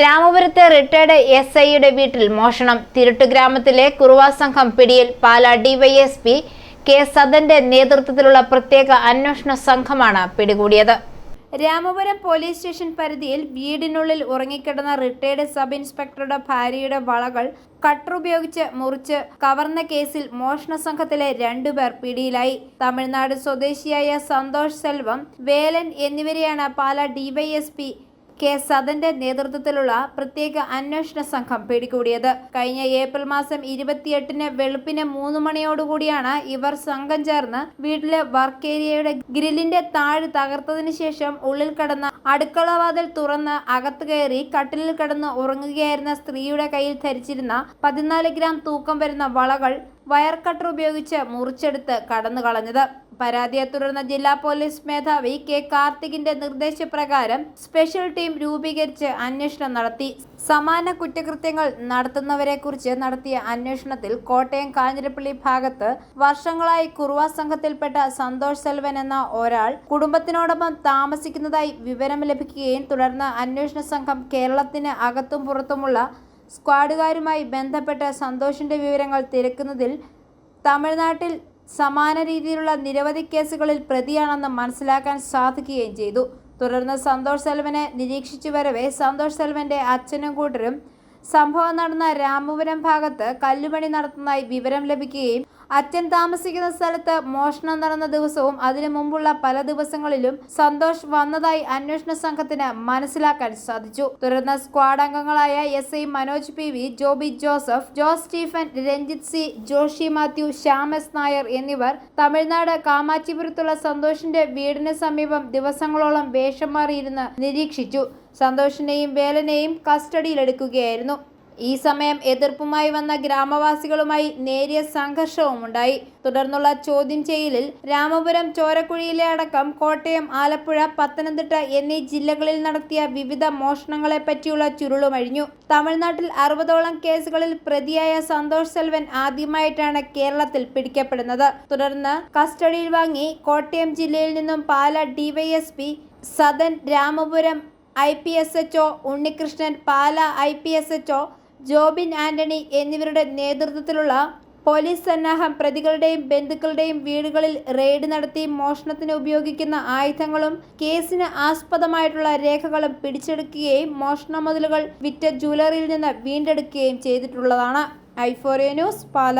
രാമപുരത്തെ retired S ഐയുടെ വീട്ടിൽ മോഷണം. തിരുട്ട് ഗ്രാമത്തിലെ കുറുവാ സംഘം പിടിയിൽ പാലാ ഡിവൈഎസ്പി കെ സദന്റെ നേതൃത്വത്തിലുള്ള പ്രത്യേക അന്വേഷണ സംഘമാണ് പിടികൂടിയത്. രാമപുരം പോലീസ് സ്റ്റേഷൻ പരിധിയിൽ വീടിനുള്ളിൽ ഉറങ്ങിക്കിടന്ന റിട്ടയർഡ് സബ് ഇൻസ്പെക്ടറുടെ ഭാര്യയുടെ വളകൾ കട്ടർ ഉപയോഗിച്ച് മുറിച്ച് കവർന്ന കേസിൽ മോഷണ സംഘത്തിലെ രണ്ടുപേർ പിടിയിലായി. തമിഴ്നാട് സ്വദേശിയായ സന്തോഷ് സെൽവം വേലൻ എന്നിവരെയാണ് പാല ഡിവൈഎസ്പി കെ സദന്റെ നേതൃത്വത്തിലുള്ള പ്രത്യേക അന്വേഷണ സംഘം പിടികൂടിയത്. കഴിഞ്ഞ ഏപ്രിൽ മാസം ഇരുപത്തിയെട്ടിന് വെളുപ്പിന് മൂന്ന് മണിയോടുകൂടിയാണ് ഇവർ സംഘം ചേർന്ന് വീട്ടിലെ വർക്ക് ഏരിയയുടെ ഗ്രില്ലിന്റെ താഴ് തകർത്തതിന് ശേഷം ഉള്ളിൽ കടന്ന അടുക്കളവാതിൽ തുറന്ന് അകത്ത് കയറി കട്ടിലിൽ കിടന്ന് ഉറങ്ങുകയായിരുന്ന സ്ത്രീയുടെ കയ്യിൽ ധരിച്ചിരുന്ന പതിനാല് ഗ്രാം തൂക്കം വരുന്ന വളകൾ വയർ കട്ടർ ഉപയോഗിച്ച് മുറിച്ചെടുത്ത് കടന്നു കളഞ്ഞത് പരാതിയെ തുടർന്ന് ജില്ലാ പോലീസ് മേധാവി കെ കാർത്തികിന്റെ നിർദ്ദേശപ്രകാരം സ്പെഷ്യൽ ടീം രൂപീകരിച്ച് അന്വേഷണം നടത്തി. സമാന കുറ്റകൃത്യങ്ങൾ നടത്തുന്നവരെക്കുറിച്ച് നടത്തിയ അന്വേഷണത്തിൽ കോട്ടയം കാഞ്ഞിരപ്പള്ളി ഭാഗത്ത് വർഷങ്ങളായി കുറുവ സംഘത്തിൽപ്പെട്ട സന്തോഷ് സെൽവൻ എന്ന ഒരാൾ കുടുംബത്തിനോടൊപ്പം താമസിക്കുന്നതായി വിവരം ലഭിക്കുകയും തുടർന്ന് അന്വേഷണ സംഘം കേരളത്തിന് അകത്തും പുറത്തുമുള്ള സ്ക്വാഡുകാരുമായി ബന്ധപ്പെട്ട സന്തോഷിന്റെ വിവരങ്ങൾ തിരക്കുന്നതിൽ തമിഴ്നാട്ടിൽ സമാന രീതിയിലുള്ള നിരവധി കേസുകളിൽ പ്രതിയാണെന്ന് മനസ്സിലാക്കാൻ സാധിക്കുകയും ചെയ്തു. തുടർന്ന് സന്തോഷ് സെൽവനെ നിരീക്ഷിച്ചു വരവേ സന്തോഷ് സെൽവന്റെ അച്ഛനും കൂട്ടരും സംഭവം നടന്ന രാമപുരം ഭാഗത്ത് കല്ലുപണി നടത്തുന്നതായി വിവരം ലഭിക്കുകയും അച്ഛൻ താമസിക്കുന്ന സ്ഥലത്ത് മോഷണം നടന്ന ദിവസവും അതിനു മുമ്പുള്ള പല ദിവസങ്ങളിലും സന്തോഷ് വന്നതായി അന്വേഷണ സംഘത്തിന് മനസ്സിലാക്കാൻ സാധിച്ചു. തുടർന്ന് സ്ക്വാഡ് അംഗങ്ങളായ S I Manoj P V Joby Joseph Jose Stephen Ranjith C Joshy Mathew Shyam S Nair എന്നിവർ തമിഴ്നാട് കാമാച്ചിപുരത്തുള്ള സന്തോഷിന്റെ വീടിന് സമീപം ദിവസങ്ങളോളം വേഷം മാറിയിരുന്ന് നിരീക്ഷിച്ചു. സന്തോഷിനെയും വേലനെയും കസ്റ്റഡിയിലെടുക്കുകയായിരുന്നു. ഈ സമയം എതിർപ്പുമായി വന്ന ഗ്രാമവാസികളുമായി നേരിയ സംഘർഷവും ഉണ്ടായി. തുടർന്നുള്ള ചോദ്യം ചെയ്യലിൽ രാമപുരം ചോരക്കുഴിയിലെ അടക്കം കോട്ടയം ആലപ്പുഴ പത്തനംതിട്ട എന്നീ ജില്ലകളിൽ നടത്തിയ വിവിധ മോഷണങ്ങളെ പറ്റിയുള്ള ചുരുളുമഴിഞ്ഞു തമിഴ്നാട്ടിൽ അറുപതോളം കേസുകളിൽ പ്രതിയായ സന്തോഷ് സെൽവൻ ആദ്യമായിട്ടാണ് കേരളത്തിൽ പിടിക്കപ്പെടുന്നത്. തുടർന്ന് കസ്റ്റഡിയിൽ വാങ്ങി കോട്ടയം ജില്ലയിൽ നിന്നും Pala DYSP Sadan Ramapuram I P S H O Unnikrishnan Pala I P S H O Jobin Antony എന്നിവരുടെ നേതൃത്വത്തിലുള്ള പോലീസ് സന്നാഹം പ്രതികളുടെയും ബന്ധുക്കളുടെയും വീടുകളിൽ റെയ്ഡ് നടത്തി മോഷണത്തിന് ഉപയോഗിക്കുന്ന ആയുധങ്ങളും കേസിന് ആസ്പദമായിട്ടുള്ള രേഖകളും പിടിച്ചെടുക്കുകയും മോഷണ മുതലുകൾ വിറ്റ ജ്വല്ലറിയിൽ നിന്ന് വീണ്ടെടുക്കുകയും ചെയ്തിട്ടുള്ളതാണ്. ഐഫോറിയ ന്യൂസ് പാല.